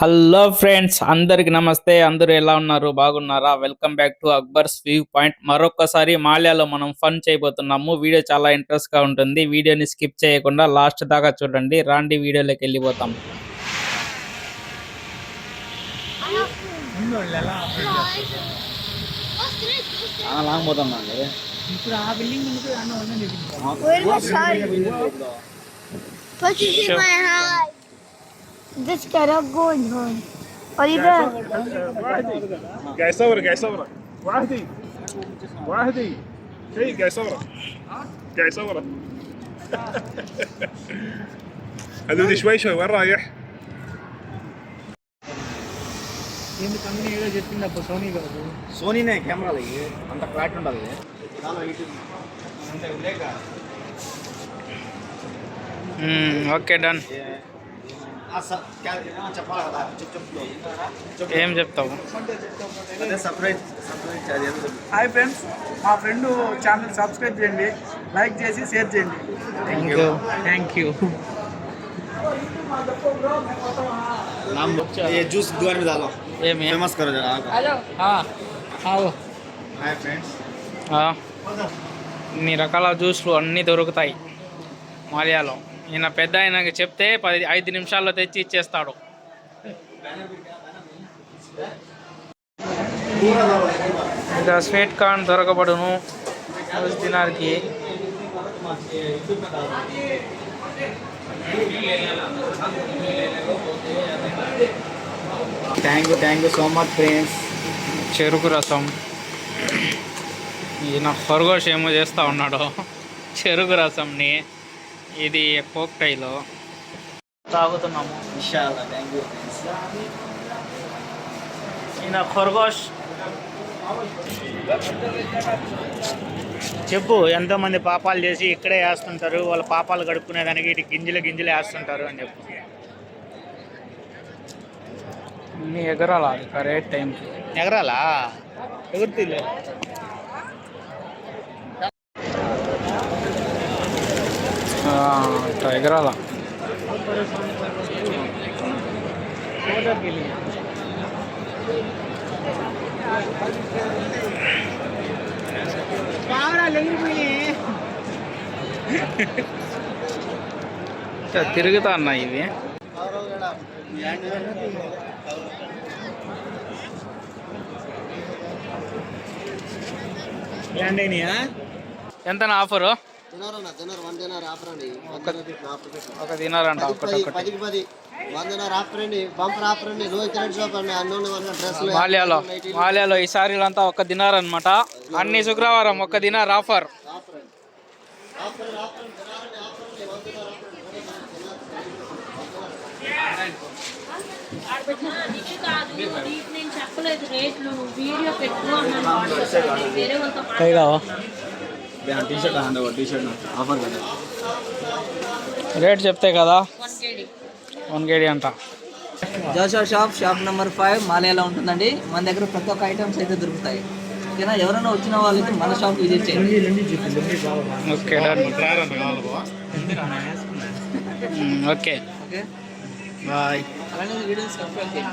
Hello friends అందరికి నమస్తే. అందరూ ఎలా ఉన్నారు? బాగున్నారా? Welcome back to Akbar's view point మరొకసారి మాల్యాలో మనం ఫన్ చేయబోతున్నాము. వీడియో చాలా ఇంట్రెస్ట్గా ఉంటుంది. వీడియోని స్కిప్ చేయకుండా లాస్ట్ దాకా చూడండి. రాండి వీడియోలోకి వెళ్ళిపోతాం. ఇప్పుడు ఆ building was sorry? What is in my hand? This cannot go in home. Are you there? قاعد يصورك قاعد يصورك وحدي وحدي شيء قاعد يصورك قاعد يصورك هذول شوي شوي وين رايح؟ సోనీనే కెమెరాలు ఇవి. అంత ఫ్లాట్ ఉండాలి చాలా ఇటు అంటే లేక ఓకే డన్ ఏం చెప్తావు అదే సపరేట్ సపరేట్ అది ఏదో చెప్పు. హాయ్ ఫ్రెండ్స్ మా ఫ్రెండ్ ఛానల్ సబ్స్క్రైబ్ చేయండి లైక్ చేసి షేర్ చేయండి థ్యాంక్ యూ థ్యాంక్ యూ नाम ये जूस दुआर में डालो ఏమి फेमस करो जरा ఆవు. हाय फ्रेंड्स ఆ, ఇన్ని రకాల జ్యూస్లు అన్నీ దొరుకుతాయి మాల్యాలో ఈయన పెద్ద ఆయనకి చెప్తే పది ఐదు నిమిషాల్లో తెచ్చి ఇచ్చేస్తాడు. ఇంకా స్వీట్ కార్న్ దొరకబడును. తినడానికి thank you thank you so much friends చెరుకు రసం. ఈయన హొరగోష్ ఏమో చేస్తూ ఉన్నాడు. చెరుకు రసంని. ఇది పోక్టైలో తాగుతున్నాము. ఇన్షాల్లా ఈయన ఖర్గోష్. చెప్పు ఎంతోమంది పాపాలు చేసి ఇక్కడే వేస్తుంటారు వాళ్ళ పాపాలు గడుపుకునేదానికి ఇటు గింజలు గింజలు వేస్తుంటారు అని చెప్పు. ఎగరాలా కరెక్ట్ టైం ఎగరాలా? ఎగురుతుంది అట్లా ఎగరాల ఇట్లా తిరుగుతా అన్న ఇవి. ఎంత ఆఫరు? ఒక తినారంట పదికి పది. మాల్యాలో మాల్యాలో ఈ సారీలంతా ఒక్క దినార్ అనమాట అన్ని శుక్రవారం ఒక్క dinar offer T shirt offer rate చెప్తే కదా? వన్ కేడీ అంట. జోషో షాప్ షాప్ నెంబర్ ఫైవ్ మాలేలో ఉంటుందండి. మన దగ్గర ప్రతి ఒక్క ఐటమ్స్ అయితే దొరుకుతాయి. ఓకేనా? ఎవరైనా వచ్చిన వాళ్ళకి మన షాప్ విజిట్ చేయండి. Okay okay. ఓకే? బాయ్. అలానే వీడియోస్ చేయండి.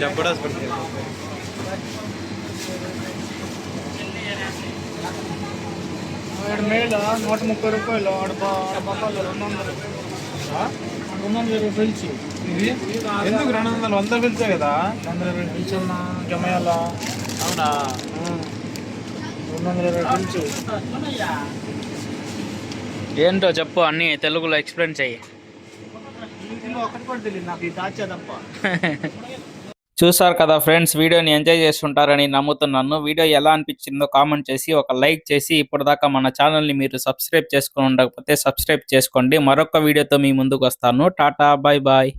జబర్దస్త్ నూట ముప్పై రూపాయలు ఆడ రెండు వందలు రెండు వందల ఎందుకు రెండు వందలు వంద కదా వందల ఇరవై అవునా రెండు వందల ఇరవై ఏంటో చెప్పు అన్ని తెలుగులో ఎక్స్ప్లెయిన్ చెయ్యి. ఒకటి పడుతుంది నాకు ఇది దాచా తప్ప చూసారు కదా ఫ్రెండ్స్ వీడియోని ఎంజాయ్ చేస్తుంటారని నమ్ముతున్నాను. వీడియో ఎలా అనిపించిందో కామెంట్ చేసి ఒక లైక్ చేసి ఇప్పటిదాకా మన ఛానల్ని మీరు సబ్స్క్రైబ్ చేసుకుని ఉండకపోతే సబ్స్క్రైబ్ చేసుకోండి. మరొక వీడియోతో మీ ముందుకు వస్తాను. Tata bye bye.